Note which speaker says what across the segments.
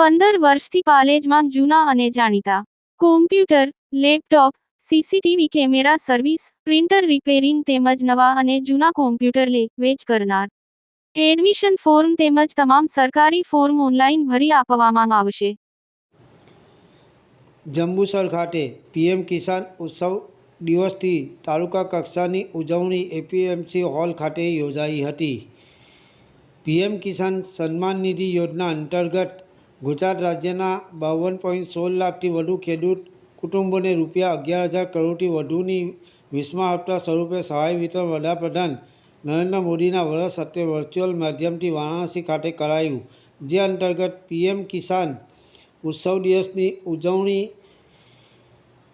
Speaker 1: પંદર વર્ષથી પાલેજમાં જૂના અને જાણીતા. Computer laptop CCTV camera service printer repairing તેમજ નવા અને જૂના કોમ્પ્યુટર લે, વેચ કરનાર. એડમિશન ફોર્મ તેમજ તમામ સરકારી ફોર્મ ઓનલાઈન ભરી આપવામાં આવશે.
Speaker 2: જંબુસર ખાતે પીએમ કિસાન ઉત્સવ દિવસથી તાલુકા કક્ષાની ઉજવણી એપીએમસી હોલ ખાતે યોજાઈ હતી. પીએમ કિસાન સન્માન નિધિ યોજના અંતર્ગત ગુજરાત રાજ્યના બાવન પોઈન્ટ સોળ લાખથી વધુ ખેડૂત કુટુંબોને રૂપિયા અગિયાર હજાર કરોડથી વધુની વીસમા હપ્તા સ્વરૂપે સહાય વિતરણ વડાપ્રધાન નરેન્દ્ર મોદીના વરસ સાથે વર્ચ્યુઅલ માધ્યમથી વારાણસી ખાતે કરાયું, જે અંતર્ગત પીએમ કિસાન ઉત્સવ દિવસની ઉજવણી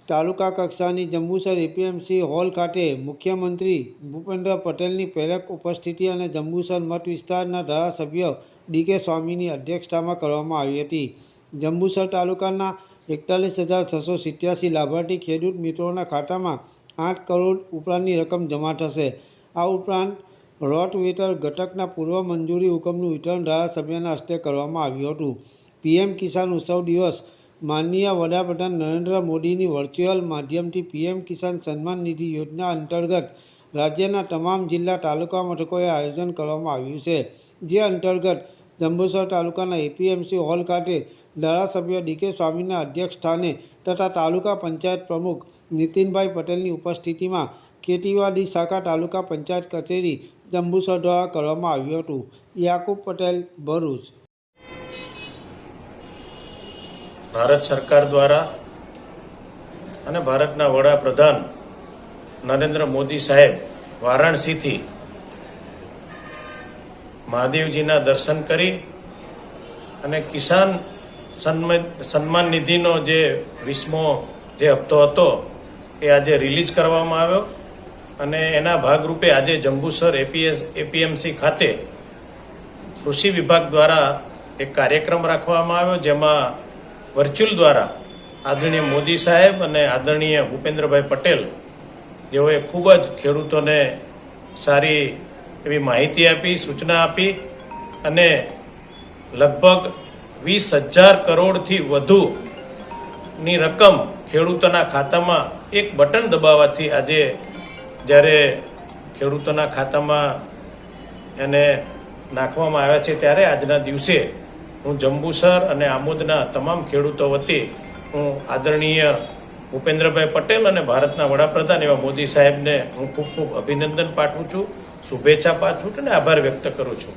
Speaker 2: તાલુકા કક્ષાની જંબુસર એપીએમસી હોલ ખાતે મુખ્યમંત્રી ભૂપેન્દ્ર પટેલની પ્રેરક ઉપસ્થિતિ અને જંબુસર મત વિસ્તારના ધારાસભ્ય ડી કે સ્વામીની અધ્યક્ષતામાં કરવામાં આવી હતી. જંબુસર તાલુકાના એકતાલીસ હજાર છસો સિત્યાસી લાભાર્થી ખેડૂત મિત્રોના ખાતામાં આઠ કરોડ ઉપરાંતની રકમ જમા થશે. આ ઉપરાંત રોટવેટર ઘટકના પૂર્વ મંજૂરી હુકમનું વિતરણ ધારાસભ્યના હસ્તે કરવામાં આવ્યું હતું. પીએમ કિસાન ઉત્સવ દિવસ માનનીય વડાપ્રધાન નરેન્દ્ર મોદીની વર્ચ્યુઅલ માધ્યમથી પીએમ કિસાન સન્માન નિધિ યોજના અંતર્ગત રાજ્યના તમામ જિલ્લા તાલુકા મથકોએ આયોજન કરવામાં આવ્યું છે. જે અંતર્ગત જંબુસર તાલુકાના એપીએમસી હોલ ખાતે ધારાસભ્ય ડીકે સ્વામીના અધ્યક્ષ સ્થાને તથા તાલુકા પંચાયત પ્રમુખ નીતિનભાઈ પટેલની ઉપસ્થિતિમાં ખેતીવાડી શાખા તાલુકા પંચાયત કચેરી જંબુસર દ્વારા કરવામાં આવ્યું હતું. યાકુબ પટેલ, ભરૂચ.
Speaker 3: ભારત સરકાર દ્વારા અને ભારતના વડાપ્રધાન નરેન્દ્ર મોદી સાહેબ વારાણસીથી મહાદેવજીના દર્શન કરી અને કિસાન સન્માન નિધિનો જે વીસમો જે હપ્તો હતો એ આજે રિલીઝ કરવામાં આવ્યો અને એના ભાગરૂપે આજે જંબુસર એપીએસ એપીએમસી ખાતે કૃષિ વિભાગ દ્વારા એક કાર્યક્રમ રાખવામાં આવ્યો જેમાં વર્ચ્યુઅલ દ્વારા આદરણીય મોદી સાહેબ અને આદરણીય ભૂપેન્દ્રભાઈ પટેલ જેઓએ ખૂબ જ ખેડૂતોને સારી એવી માહિતી આપી, સૂચના આપી અને લગભગ વીસ હજાર કરોડથી વધુની રકમ ખેડૂતોના ખાતામાં એક બટન દબાવવાથી આજે જ્યારે ખેડૂતોના ખાતામાં એને નાખવામાં આવ્યા છે, ત્યારે આજના દિવસે હું જંબુસર અને આમોદના તમામ ખેડૂતો વતી હું આદરણીય ભૂપેન્દ્રભાઈ પટેલ અને ભારતના વડાપ્રધાન એવા મોદી સાહેબને હું ખૂબ ખૂબ અભિનંદન પાઠવું છું, શુભેચ્છા પાઠવું છું અને આભાર વ્યક્ત કરું છું.